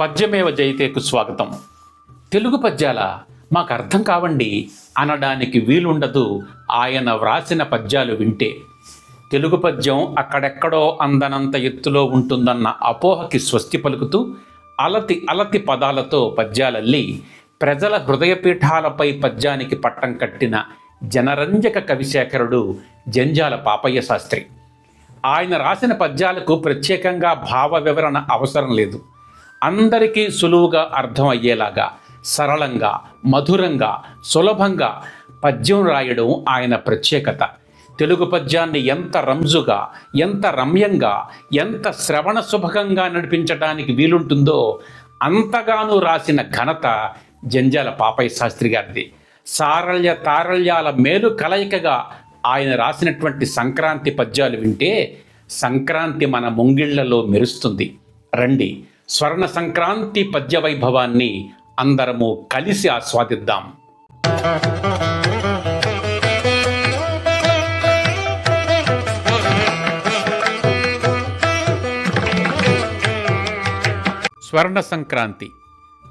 పద్యమేవ జయితేకు స్వాగతం. తెలుగు పద్యాల మాకు అర్థం కావండి. అనడానికి వీలుండదు. ఆయన వ్రాసిన పద్యాలు వింటే. తెలుగు పద్యం అక్కడెక్కడో అందనంత ఎత్తులో ఉంటుందన్న అపోహకి స్వస్తి పలుకుతూ అలతి అలతి పదాలతో పద్యాలల్లి ప్రజల హృదయపీఠాలపై పద్యానికి పట్టం కట్టిన జనరంజక కవిశేఖరుడు జంజాల పాపయ్య శాస్త్రి. ఆయన రాసిన పద్యాలకు ప్రత్యేకంగా భావ వివరణ అవసరం లేదు. అందరికీ సులువుగా అర్థం అయ్యేలాగా సరళంగా మధురంగా సులభంగా పద్యం రాయడం ఆయన ప్రత్యేకత. తెలుగు పద్యాన్ని ఎంత రంజుగా ఎంత రమ్యంగా ఎంత శ్రవణ శుభకంగా నడిపించడానికి వీలుంటుందో అంతగానూ రాసిన ఘనత జంజాల పాపయ్య శాస్త్రి గారిది. సారళ్య తారళ్యాల మేలు కలయికగా ఆయన రాసినటువంటి సంక్రాంతి పద్యాలు వింటే సంక్రాంతి మన ముంగిళ్ళలో మెరుస్తుంది. రండి స్వర్ణ సంక్రాంతి పద్య వైభవాన్ని అందరము కలిసి ఆస్వాదిద్దాం. స్వర్ణ సంక్రాంతి.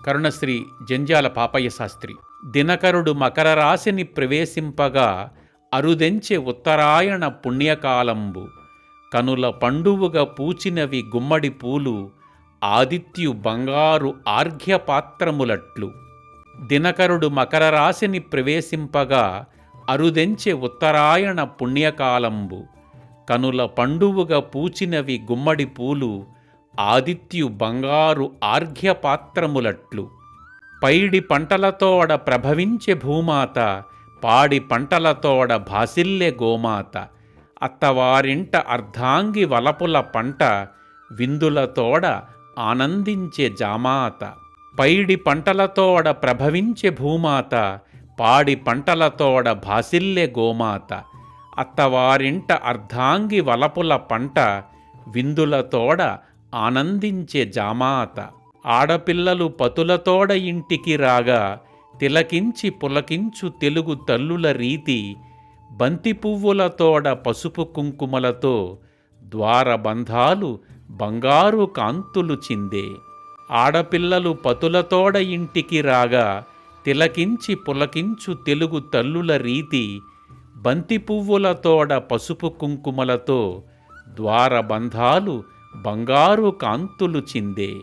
కరుణశ్రీ జంజాల పాపయ్య శాస్త్రి. దినకరుడు మకర రాశిని ప్రవేశింపగా అరుదెంచే ఉత్తరాయణ పుణ్యకాలంబు. కనుల పండువుగా పూచినవి గుమ్మడి పూలు ఆదిత్యు బంగారు ఆర్ఘ్యపాత్రములట్లు. దినకరుడు మకర రాశిని ప్రవేశింపగా అరుదెంచె ఉత్తరాయణ పుణ్యకాలంబు. కనుల పండువుగా పూచినవి గుమ్మడి పూలు ఆదిత్యు బంగారు ఆర్ఘ్యపాత్రములట్లు. పైడి పంటలతోడ ప్రభవించే భూమాత పాడి పంటలతోడ భాసిల్లె గోమాత. అత్తవారింట అర్ధాంగి వలపుల పంట విందులతోడ ఆనందించే జామాత పైడి పంటలతోడ ప్రభవించే భూమాత పాడి పంటలతోడ భాసిల్లే గోమాత అత్తవారింట అర్ధాంగి వలపుల పంట విందులతోడ ఆనందించే జామాత ఆడపిల్లలు పతులతోడ ఇంటికి రాగా తిలకించి పులకించు తెలుగు తల్లుల రీతి బంతి పువ్వులతోడ పసుపు కుంకుమలతో ద్వారబంధాలు బంగారు కాంతులు చిందే. ఆడపిల్లలు పతులతోడ ఇంటికి రాగా తిలకించి పులకించు తెలుగు తల్లుల రీతి. బంతి పువ్వులతోడ పసుపు కుంకుమలతో ద్వారబంధాలు బంగారు కాంతులు చిందే.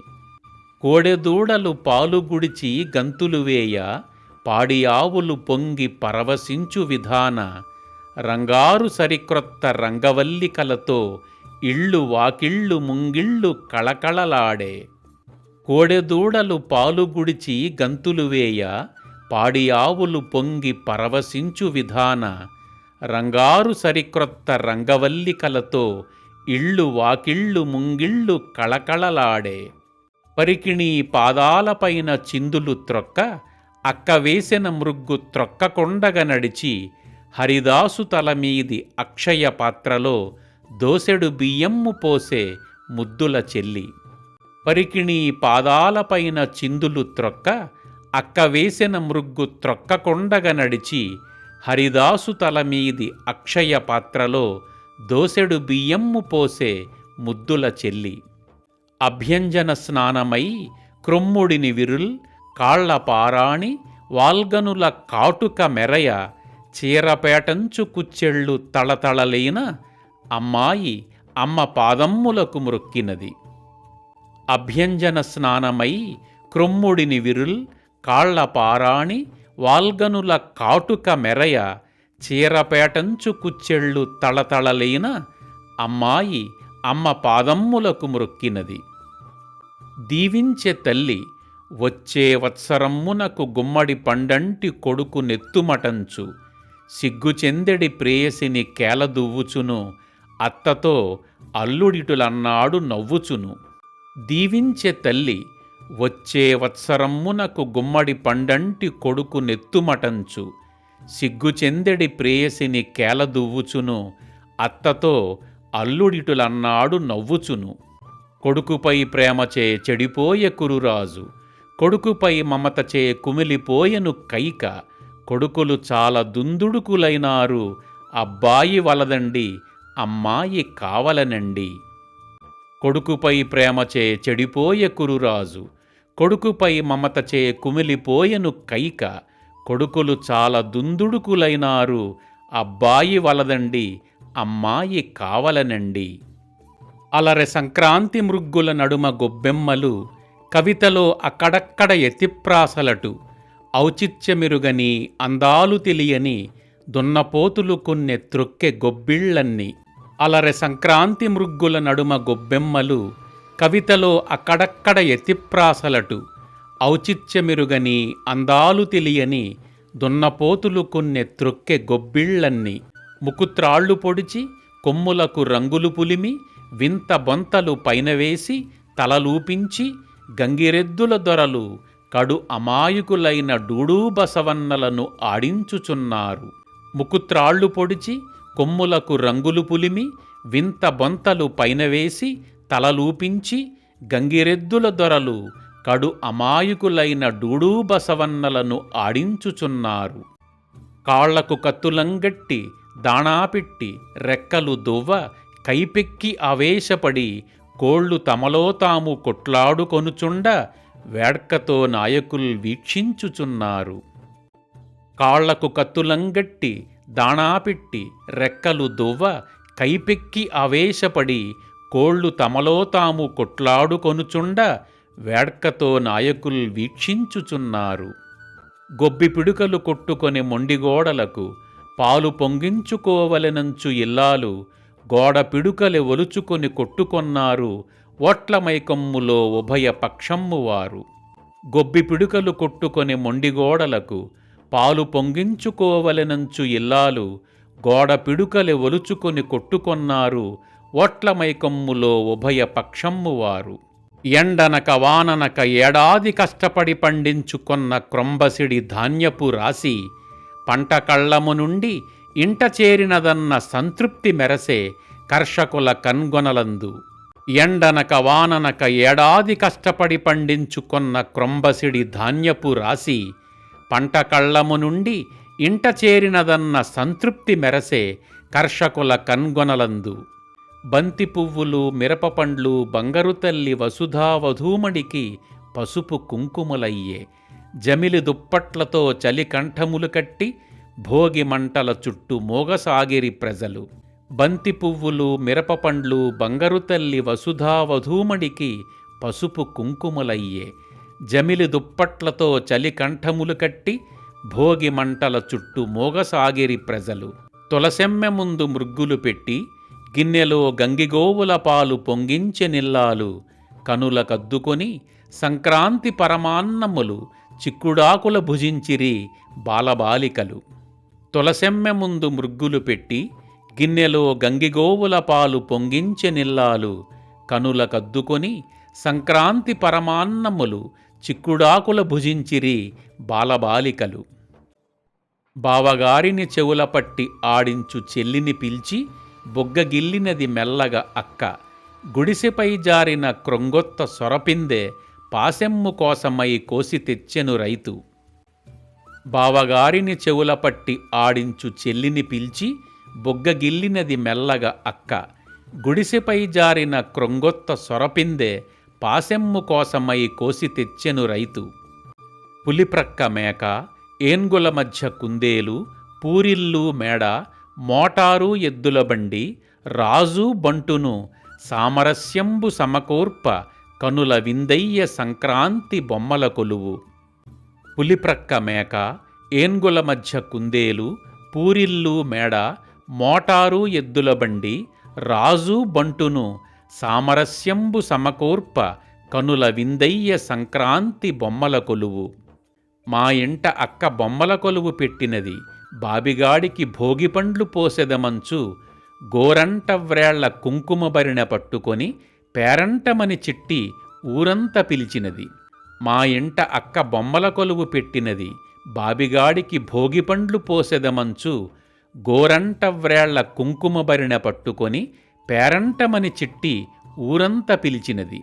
కోడెదూడలు పాలు గుడిచి గంతులు వేయ పాడి ఆవులు పొంగి పరవశించు విధాన. రంగారు సరిక్రొత్త రంగవల్లికలతో ఇళ్ళు వాకిళ్ళు ముంగిళ్ళు కళకళలాడే. కోడెదూడలు పాలు గుడిచి గంతులు వేయ పాడి ఆవులు పొంగి పరవశించు విధాన. రంగారు సరిక్రొత్త రంగవల్లికలతో ఇళ్ళు వాకిళ్ళు ముంగిళ్ళు కళకళలాడే. పరికిణీ పాదాలపైన చిందులు త్రొక్క అక్క వేసిన మృగ్గు త్రొక్కకొండగ నడిచి హరిదాసు తల మీది అక్షయ పాత్రలో దోసెడు బియ్యమ్ము పోసే ముద్దుల చెల్లి. పరికిణీ పాదాలపైన చిందులు త్రొక్క అక్క వేసిన మృగ్గు త్రొక్కకొండగ నడిచి హరిదాసు తల మీది అక్షయ పాత్రలో దోసెడు బియ్యమ్ము పోసే ముద్దుల చెల్లి. అభ్యంజన స్నానమై క్రొమ్ముడిని విరుల్ కాళ్ళ పారాణి వాల్గనుల కాటుక మెరయ చీరపేటంచు కుచ్చెళ్ళు తళతళలేన అమ్మాయి అమ్మ పాదమ్ములకు మ్రొక్కినది. అభ్యంజన స్నానమై క్రొమ్ముడిని విరుల్ కాళ్ళ పారాణి వాల్గనుల కాటుక మెరయ చీరపేటంచు కుచ్చెళ్ళు తళతళలేన అమ్మాయి అమ్మ పాదమ్ములకు మ్రొక్కినది. దీవించే తల్లి వచ్చే వత్సరమ్మునకు గుమ్మడి పండంటి కొడుకు నెత్తుమటంచు సిగ్గుచెందెడి ప్రేయసిని కేలదువ్వుచును అత్తతో అల్లుడిటులన్నాడు నవ్వుచును. దీవించే తల్లి వచ్చే వత్సరమ్మునకు గుమ్మడి పండంటి కొడుకు నెత్తుమటంచు. సిగ్గుచెందెడి ప్రేయసిని కేలదువ్వుచును. అత్తతో అల్లుడిటులన్నాడు నవ్వుచును. కొడుకుపై ప్రేమచే చెడిపోయే కురురాజు. కొడుకుపై మమతచే కుమిలిపోయెను కైక. కొడుకులు చాలా దుందుడుకులైనారు. అబ్బాయి వలదండి అమ్మాయి కావలనండి. కొడుకుపై ప్రేమచే చెడిపోయే కురురాజు కొడుకుపై మమతచే కుమిలిపోయెను కైక కొడుకులు చాలా దుందుడుకులైనారు. అబ్బాయి వలదండి అమ్మాయి కావలనండి. అలరె సంక్రాంతి మృగ్గుల నడుమ గొబ్బెమ్మలు కవితలో అక్కడక్కడ ఎత్తిప్రాసలటు ఔచిత్యమిరుగని అందాలు తెలియని దున్నపోతులు కొన్నె త్రొక్కె గొబ్బిళ్ళన్నీ. అలర సంక్రాంతి మృగ్గుల నడుమ గొబ్బెమ్మలు కవితలో అక్కడక్కడ ఎతిప్రాసలటు. ఔచిత్యమిరుగని అందాలు తెలియని దున్నపోతులు కొన్నె త్రొక్కె గొబ్బిళ్ళన్నీ ముకుత్రాళ్ళు పొడిచి కొమ్ములకు రంగులు పులిమి వింత బొంతలు పైనవేసి తలలూపించి గంగిరెద్దుల దొరలు కడు అమాయకులైన డూడూ బసవన్నలను ఆడించుచున్నారు. ముకుత్రాళ్ళు పొడిచి కొమ్ములకు రంగులు పులిమి వింత బొంతలు పైనవేసి తలలూపించి గంగిరెద్దుల దొరలు కడు అమాయకులైన డూడూ బసవన్నలను ఆడించుచున్నారు. కాళ్ళకు కత్తులంగట్టి దాణాపిట్టి రెక్కలు దువ్వ కైపెక్కి ఆవేశపడి కోళ్ళు తమలో తాము కొట్లాడుకొనుచుండ వేడ్కతో నాయకులు వీక్షించుచున్నారు. కాళ్ళకు కత్తులంగట్టి దాణాపిట్టి రెక్కలు దువ్వ కైపెక్కి ఆవేశపడి కోళ్ళు తమలో తాము కొట్లాడుకొనుచుండ వేడ్కతో నాయకులు వీక్షించుచున్నారు. గొబ్బి పిడుకలు కొట్టుకొని మొండిగోడలకు పాలు పొంగించుకోవలెనంచు ఇల్లాలు గోడ పిడుకలు ఒలుచుకొని కొట్టుకొన్నారు ఓట్ల మైకమ్ములో ఉభయ పక్షమ్మువారు. గొబ్బి పిడుకలు కొట్టుకొని మొండిగోడలకు పాలు పొంగించుకోవలెనంచు ఇల్లాలు గోడ పిడుకలె ఒలుచుకొని కొట్టుకొన్నారు ఓట్ల మైకమ్ములో ఉభయ పక్షమ్ము వారు. ఎండనక వాననక ఏడాది కష్టపడి పండించుకొన్న క్రొంబసిడి ధాన్యపు రాసి పంట కళ్ళము నుండి ఇంట చేరినదన్న సంతృప్తి మెరసే కర్షకుల కన్గొనలందు. ఎండనక వాననక ఏడాది కష్టపడి పండించుకొన్న క్రొంబసిడి ధాన్యపు రాసి పంట కళ్ళము నుండి ఇంట చేరినదన్న సంతృప్తి మెరసే కర్షకుల కన్గొనలందు. బంతి పువ్వులు మిరపపండ్లు బంగరు తల్లి వసుధావధూమణికి పసుపు కుంకుమలయ్యే. జమిలి దుప్పట్లతో చలి కంఠములు కట్టి భోగి మంటల చుట్టూ మోగసాగిరి ప్రజలు. బంతి పువ్వులు మిరపపండ్లు బంగరు తల్లి వసుధావధూమడికి పసుపు కుంకుమలయ్యే. జమిలి దుప్పట్లతో చలి కంఠములు కట్టి భోగి మంటల చుట్టూ మోగసాగిరి ప్రజలు. తులసెమ్మె ముందు మృగ్గులు పెట్టి గిన్నెలో గంగిగోవుల పాలు పొంగించె నిల్లాలు. కనుల కద్దుకొని సంక్రాంతి పరమాన్నములు చిక్కుడాకుల భుజించిరి బాలబాలికలు. తులసెమ్మె ముందు మృగ్గులు పెట్టి గిన్నెలో గంగిగోవుల పాలు పొంగించె నిల్లాలు. కనుల కద్దుకొని సంక్రాంతి పరమాన్నములు చిక్కుడాకుల భుజించిరి బాలబాలికలు. బావగారిని చెవుల పట్టి ఆడించు చెల్లిని పిలిచి బొగ్గగిల్లినది మెల్లగా అక్క. గుడిసెపై జారిన క్రొంగొత్త సొరపిందే పాసెమ్ము కోసమై కోసి తెచ్చెను రైతు. బావగారిని చెవుల పట్టి ఆడించు చెల్లిని పిలిచి బొగ్గగిల్లినది మెల్లగా అక్క. గుడిసెపై జారిన క్రొంగొత్త సొరపిందే పాసెమ్ము కోసమై కోసి తెచ్చెను రైతు. పులిప్రక్క మేక ఏన్గుల మధ్య కుందేలు పూరిల్లు మేడ మోటారు ఎద్దుల బండి రాజు బంటును సామరస్యంబు సమకూర్ప కనుల విందయ్య సంక్రాంతి బొమ్మల కొలువు. పులిప్రక్క మేక ఏన్గుల మధ్య కుందేలు పూరిల్లు మేడ మోటారు ఎద్దుల బండి రాజు బంటును సామరస్యంబు సమకూర్ప కనుల విందయ్య సంక్రాంతి బొమ్మల కొలువు. మా ఇంట అక్క బొమ్మల కొలువు పెట్టినది బాబిగాడికి భోగిపండ్లు పోసెదమంచు గోరంట వ్రేళ్ళ కుంకుమ బరిన పట్టుకొని పేరంటమని చిట్టి ఊరంతా పిలిచినది. మా ఇంట అక్క బొమ్మల కొలువు పెట్టినది బాబిగాడికి భోగిపండ్లు పోసెదమంచు గోరంట వ్రేళ్ళ కుంకుమ బరిన పట్టుకొని పేరంటమని చిట్టి ఊరంతా పిలిచినది.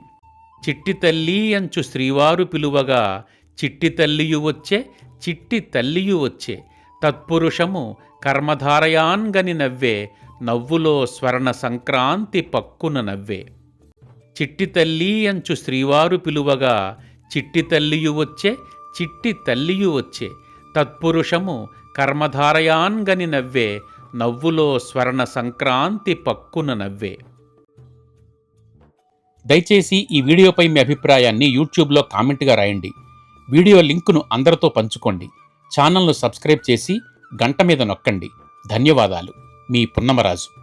చిట్టి తల్లి అంచు శ్రీవారు పిలువగా చిట్టి తల్లియు వచ్చే చిట్టి తల్లియు వచ్చే. తత్పురుషము కర్మధారయాన్గని నవ్వే నవ్వులో స్వర్ణ సంక్రాంతి పక్కున నవ్వే. చిట్టి తల్లి అంచు శ్రీవారు పిలువగా చిట్టి తల్లియు వచ్చే చిట్టి తల్లియు వచ్చే. తత్పురుషము కర్మధారయాన్గని నవ్వే నవ్వులో స్వర్ణ సంక్రాంతి పక్కున నవ్వే. దయచేసి ఈ వీడియోపై మీ అభిప్రాయాన్ని యూట్యూబ్లో కామెంట్గా రాయండి. వీడియో లింకును అందరితో పంచుకోండి. ఛానల్ను సబ్స్క్రైబ్ చేసి గంట మీద నొక్కండి. ధన్యవాదాలు. మీ పున్నమరాజు.